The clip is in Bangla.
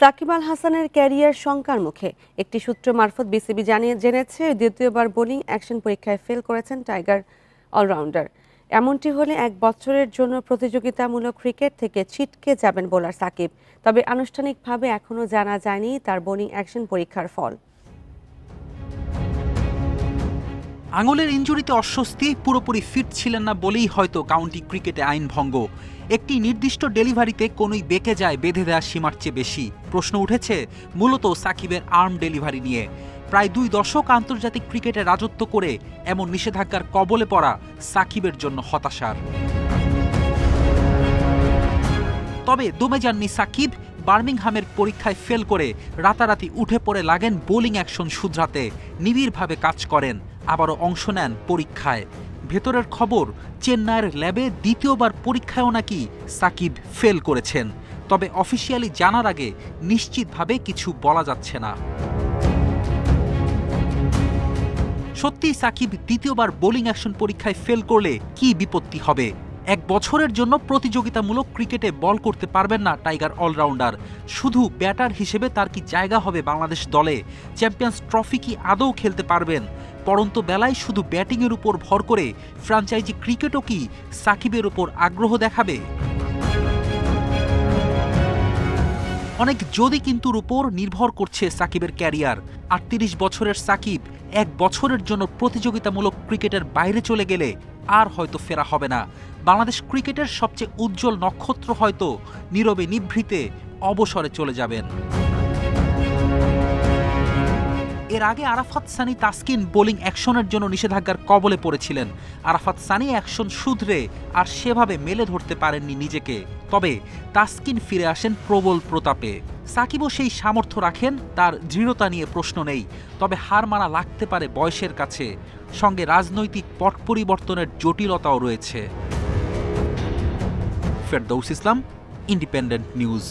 সাকিব আল হাসানের ক্যারিয়ার শঙ্কার মুখে। একটি সূত্র মারফত বিসিবি জানিয়ে জেনেছে, দ্বিতীয়বার বোলিং অ্যাকশন পরীক্ষায় ফেল করেছেন টাইগার অলরাউন্ডার। এমনটি হলে এক বছরের জন্য প্রতিযোগিতামূলক ক্রিকেট থেকে ছিটকে যাবেন বোলার সাকিব। তবে আনুষ্ঠানিকভাবে এখনও জানা যায়নি তার বোলিং অ্যাকশন পরীক্ষার ফল। আঙুলের ইঞ্জুরিতে অস্বস্তি, পুরোপুরি ফিট ছিলেন না বলেই হয়তো কাউন্টি ক্রিকেটে আইন ভঙ্গ। একটি নির্দিষ্ট ডেলিভারিতে কোনোই বেঁকে যায়, বেঁধে দেওয়ার সীমার চেয়ে বেশি। প্রশ্ন উঠেছে, মূলত সাকিবের আর্ম ডেলিভারি নিয়ে। প্রায় দুই দশক আন্তর্জাতিক ক্রিকেটে রাজত্ব করে এমন নিষেধাজ্ঞার কবলে পড়া সাকিবের জন্য হতাশার। তবে দমে যাননি সাকিব বার্মিংহামের পরীক্ষায় ফেল করে রাতারাতি উঠে পড়ে লাগেন বোলিং অ্যাকশন শুধরাতে। নিবিড়ভাবে কাজ করেন, আবারও অংশ নেন পরীক্ষায়। ভেতরের খবর, চেন্নাইয়ের ল্যাবে দ্বিতীয়বার পরীক্ষায়ও নাকি সাকিব ফেল করেছেন। তবে অফিসিয়ালি জানার আগে নিশ্চিতভাবে কিছু বলা যাচ্ছে না। সত্যি সাকিব দ্বিতীয়বার বোলিং অ্যাকশন পরীক্ষায় ফেল করলে কি বিপত্তি হবে? এক বছরের জন্য প্রতিযোগিতামূলক ক্রিকেটে বল করতে পারবেন না টাইগার অলরাউন্ডার। শুধু ব্যাটার হিসেবে তার কি জায়গা হবে বাংলাদেশ দলে? চ্যাম্পিয়ন্স ট্রফি কি আদৌ খেলতে পারবেন? পরন্ত বেলায় শুধু ব্যাটিংয়ের উপর ভর করে ফ্র্যাঞ্চাইজি ক্রিকেটও কি সাকিবের উপর আগ্রহ দেখাবে? অনেক যদি কিন্তুর উপর নির্ভর করছে সাকিবের ক্যারিয়ার। আটত্রিশ বছরের সাকিব এক বছরের জন্য প্রতিযোগিতামূলক ক্রিকেটের বাইরে চলে গেলে আর হয়তো ফেরা হবে না। বাংলাদেশ ক্রিকেটের সবচেয়ে উজ্জ্বল নক্ষত্র হয়তো নীরবে নিভৃতে অবসরে চলে যাবেন। এর আগে আরাফাত সানি তাসকিন বোলিং অ্যাকশনের জন্য নিষেধাজ্ঞার কবলে পড়েছিলেন। আরাফাত সানি অ্যাকশন শুধরে আর সেভাবে মেলে ধরতে পারেননি নিজেকে। তবে তাসকিন ফিরে আসেন প্রবল প্রতাপে। সাকিবও সেই সামর্থ্য রাখেন, তার দৃঢ়তা নিয়ে প্রশ্ন নেই, তবে হার মানা লাগতে পারে বয়সের কাছে। সঙ্গে রাজনৈতিক পট পরিবর্তনের জটিলতাও রয়েছে। Ferdous Islam, Independent News.